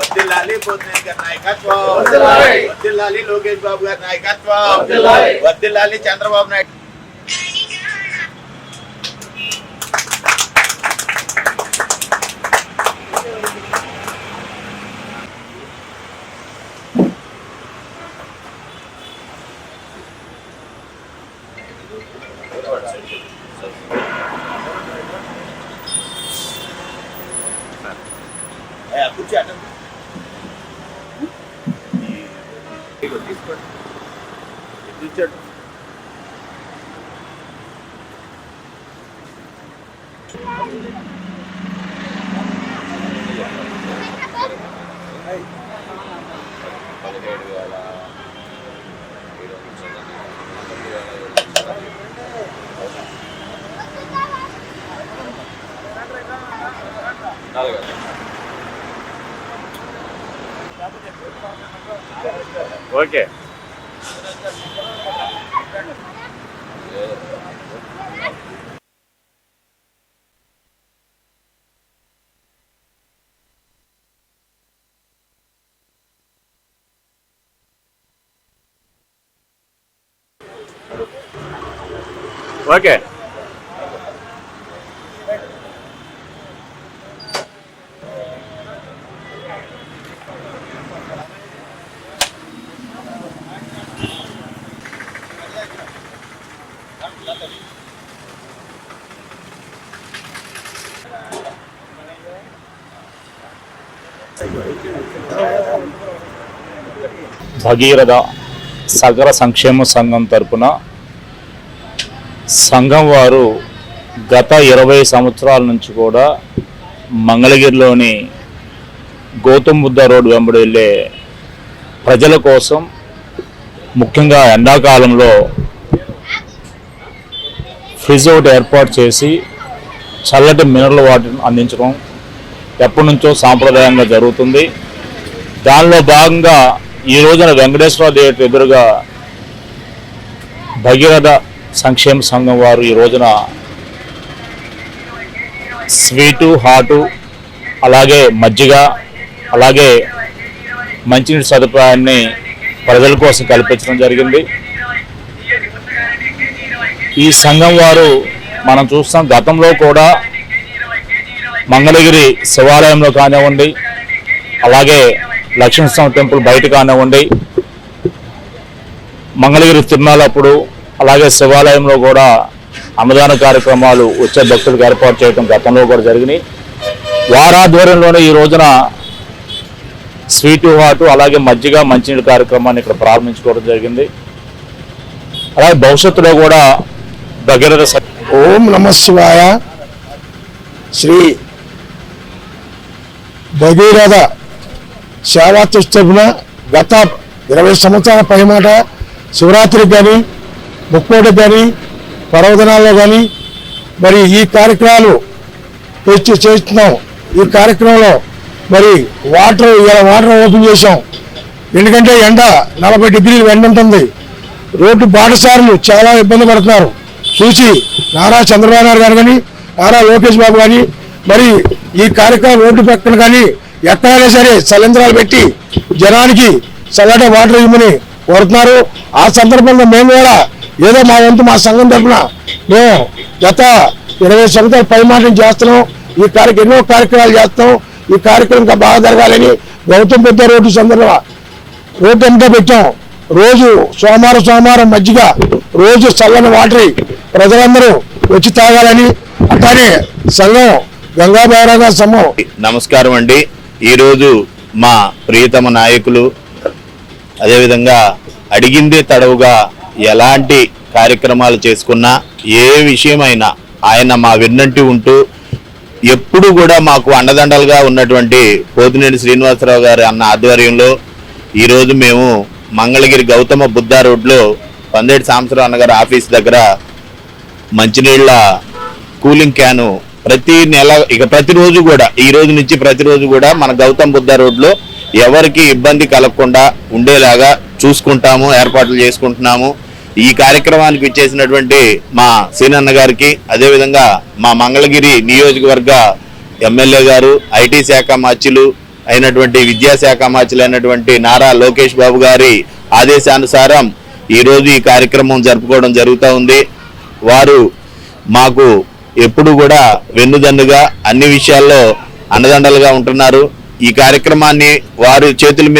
వర్దిల్లాలి పోతినేని గారి నాయకత్వం వర్ధిల్లాలి. వర్దిల్లాలి లోకేష్ బాబు గారి నాయకత్వం వర్ధిల్లాలి. వర్దిల్లాలి చంద్రబాబు నాయుడు ఏ, కూర్చో అటు. ఇదిగో తీసుకోండి ఇది కూర్చోండి పదిహేడు వేల ఏడు వందల పంతొమ్మిది వేల ఏడు వందల నాలుగు ఓకే ఓకే భగీరథ సగర సంక్షేమ సంఘం తరపున సంఘం వారు గత ఇరవై సంవత్సరాల నుంచి కూడా మంగళగిరిలోని గౌతమ్ బుద్ధ రోడ్ వెంబడి వెళ్ళే ప్రజల కోసం ముఖ్యంగా ఎండాకాలంలో ఫ్రిజ్ ఒకటి ఏర్పాటు చేసి చల్లటి మినరల్ వాటర్ అందించడం ఎప్పటి నుంచో సాంప్రదాయంగా జరుగుతుంది. దానిలో భాగంగా ఈ రోజున వెంకటేశ్వర థియేటర్ ఎదురుగా భగీరథ సంక్షేమ సంఘం వారు ఈ రోజున స్వీటు హాటు అలాగే మజ్జిగ అలాగే మంచినీటి సదుపాయాన్ని ప్రజల కోసం కల్పించడం జరిగింది. ఈ సంఘం వారు మనం చూస్తాం గతంలో కూడా మంగళగిరి శివాలయంలో కానివ్వండి అలాగే లక్ష్మీస్వామి టెంపుల్ బయట కానివ్వండి మంగళగిరి తిరునాళ్ళప్పుడు అలాగే శివాలయంలో కూడా అన్నదాన కార్యక్రమాలు వచ్చే భక్తులకు ఏర్పాటు చేయడం గతంలో కూడా జరిగినాయి. వారాధ్వర్యంలోనే ఈ రోజున స్వీటు హాటు అలాగే మజ్జిగ మంచినీటి కార్యక్రమాన్ని ఇక్కడ ప్రారంభించుకోవడం జరిగింది. అలాగే భవిష్యత్తులో కూడా భగీరథ ఓం నమ శివాయ. శ్రీ భగీరథ సేవా ట్రస్ట్ గత ఇరవై సంవత్సరాల పైమాట శివరాత్రికి కానీ ముక్కోటి కానీ పర్వదినాల్లో కానీ మరి ఈ కార్యక్రమాలు తెచ్చి చేస్తున్నాం. ఈ కార్యక్రమంలో మరి వాటర్ ఇలా వాటర్ ఓపెన్ చేసాం ఎందుకంటే ఎండ నలభై డిగ్రీలు ఎండ ఉంటుంది రోడ్డు బాటసారులు చాలా ఇబ్బంది పడుతున్నారు. చూసి నారా చంద్రబాబు నాయుడు గారు కానీ నారా లోకేష్ బాబు కానీ మరి ఈ కార్యక్రమం రోడ్డు పక్కన కానీ ఎక్కడైనా సరే సలింద్రాలు పెట్టి జనానికి చల్లటి వాటర్ ఇవ్వమని కోరుతున్నారు. ఆ సందర్భంలో మేము కూడా ఏదో మా వంతు మా సంఘం తరఫున మేము గత ఇరవై సంవత్సరాలు పరిమాణం చేస్తున్నాం. ఈ కార్యక్రమం ఎన్నో కార్యక్రమాలు చేస్తాం ఈ కార్యక్రమం ఇంకా బాగా జరగాలని గౌతమ్ బుద్ధ రోడ్డు సందర్భంగా రోడ్డు ఎంట పెట్టాం. రోజు సోమవారం సోమవారం మధ్యగా రోజు చల్లని వాటర్ ప్రజలందరూ వచ్చి తాగాలని అట్లానే సంఘం గంగా బైరాగ నమస్కారం అండి. ఈరోజు మా ప్రియతమ నాయకులు అదేవిధంగా అడిగిందే తడవుగా ఎలాంటి కార్యక్రమాలు చేసుకున్నా ఏ విషయమైనా ఆయన మా విన్నంటి ఉంటూ ఎప్పుడు కూడా మాకు అండదండలుగా ఉన్నటువంటి పోతినేని శ్రీనివాసరావు గారి అన్న ఆధ్వర్యంలో ఈరోజు మేము మంగళగిరి గౌతమ బుద్ధ రోడ్లో పందేటి సాంబసరావు అన్నగారి ఆఫీస్ దగ్గర మంచినీళ్ళ కూలింగ్ క్యాను ప్రతి నెల ఇక ప్రతిరోజు కూడా ఈ రోజు నుంచి ప్రతిరోజు కూడా మన గౌతమ్ బుద్ధ రోడ్లో ఎవరికి ఇబ్బంది కలగకుండా ఉండేలాగా చూసుకుంటాము ఏర్పాట్లు చేసుకుంటున్నాము. ఈ కార్యక్రమానికి ఇచ్చేసినటువంటి మా సీనన్న గారికి అదేవిధంగా మా మంగళగిరి నియోజకవర్గ ఎమ్మెల్యే గారు ఐటీ శాఖ మార్చులు అయినటువంటి విద్యాశాఖ మార్చులు అయినటువంటి నారా లోకేష్ బాబు గారి ఆదేశానుసారం ఈరోజు ఈ కార్యక్రమం జరుపుకోవడం జరుగుతూ ఉంది. వారు మాకు ఎప్పుడు కూడా వెన్నుదన్నుగా అన్ని విషయాల్లో అండదండలుగా ఉంటున్నారు. ఈ కార్యక్రమాన్ని వారి చేతుల మీద